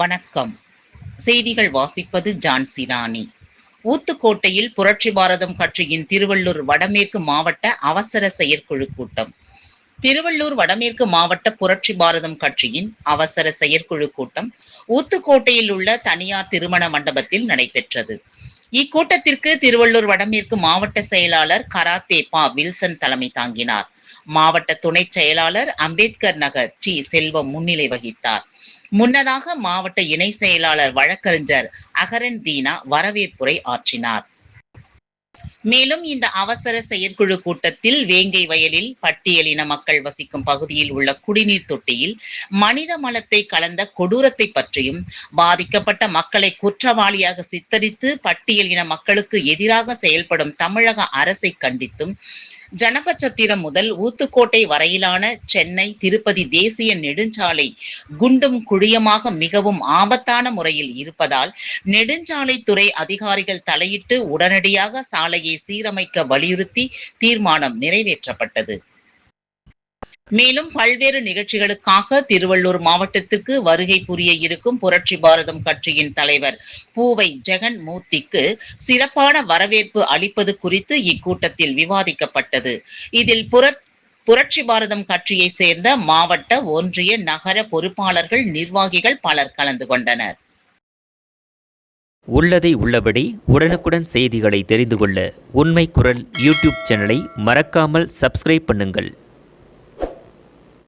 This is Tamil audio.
வணக்கம். செய்திகள் வாசிப்பது ஜான்சி ராணி ஊத்துக்கோட்டையில் புரட்சி பாரதம் கட்சியின் திருவள்ளூர் வடமேற்கு மாவட்ட அவசர செயற்குழு கூட்டம். திருவள்ளூர் வடமேற்கு மாவட்ட புரட்சி பாரதம் கட்சியின் அவசர செயற்குழு கூட்டம் ஊத்துக்கோட்டையில் உள்ள தனியார் திருமண மண்டபத்தில் நடைபெற்றது. இக்கூட்டத்திற்கு திருவள்ளூர் வடமேற்கு மாவட்ட செயலாளர் கராத்தே பா வில்சன் தலைமை தாங்கினார். மாவட்ட துணை செயலாளர் அம்பேத்கர் நகர் டி செல்வம் முன்னிலை வகித்தார். முன்னதாக மாவட்ட இணை செயலாளர் வழக்கறிஞர் அகரன் தீனா வரவேற்புரை ஆற்றினார். மேலும் இந்த அவசர செயற்குழு கூட்டத்தில் வேங்கை வயலில் பட்டியலின மக்கள் வசிக்கும் பகுதியில் உள்ள குடிநீர் தொட்டியில் மனித மலத்தை கலந்த கொடூரத்தை பற்றியும் பாதிக்கப்பட்ட மக்களை குற்றவாளியாக சித்தரித்து பட்டியலின மக்களுக்கு எதிராக செயல்படும் தமிழக அரசை கண்டித்தும் ஜனபச்சத்திரம் முதல் ஊத்துக்கோட்டை வரையிலான சென்னை திருப்பதி தேசிய நெடுஞ்சாலை குண்டும் குழியமாக மிகவும் ஆபத்தான முறையில் இருப்பதால் நெடுஞ்சாலைத்துறை அதிகாரிகள் தலையிட்டு உடனடியாக சாலையை சீரமைக்க வலியுறுத்தி தீர்மானம் நிறைவேற்றப்பட்டது. மேலும் பல்வேறு நிகழ்ச்சிகளுக்காக திருவள்ளூர் மாவட்டத்திற்கு வருகை புரிய இருக்கும் புரட்சி பாரதம் கட்சியின் தலைவர் பூவை ஜெகன் மூர்த்திக்கு சிறப்பான வரவேற்பு அளிப்பது குறித்து இக்கூட்டத்தில் விவாதிக்கப்பட்டது. இதில் புற புரட்சி பாரதம் கட்சியை சேர்ந்த மாவட்ட ஒன்றிய நகர பொறுப்பாளர்கள் நிர்வாகிகள் பலர் கலந்து கொண்டனர். உள்ளதை உள்ளபடி உடனுக்குடன் செய்திகளை தெரிந்து கொள்ள உண்மை குரல் யூடியூப் சேனலை மறக்காமல் சப்ஸ்கிரைப் பண்ணுங்கள்.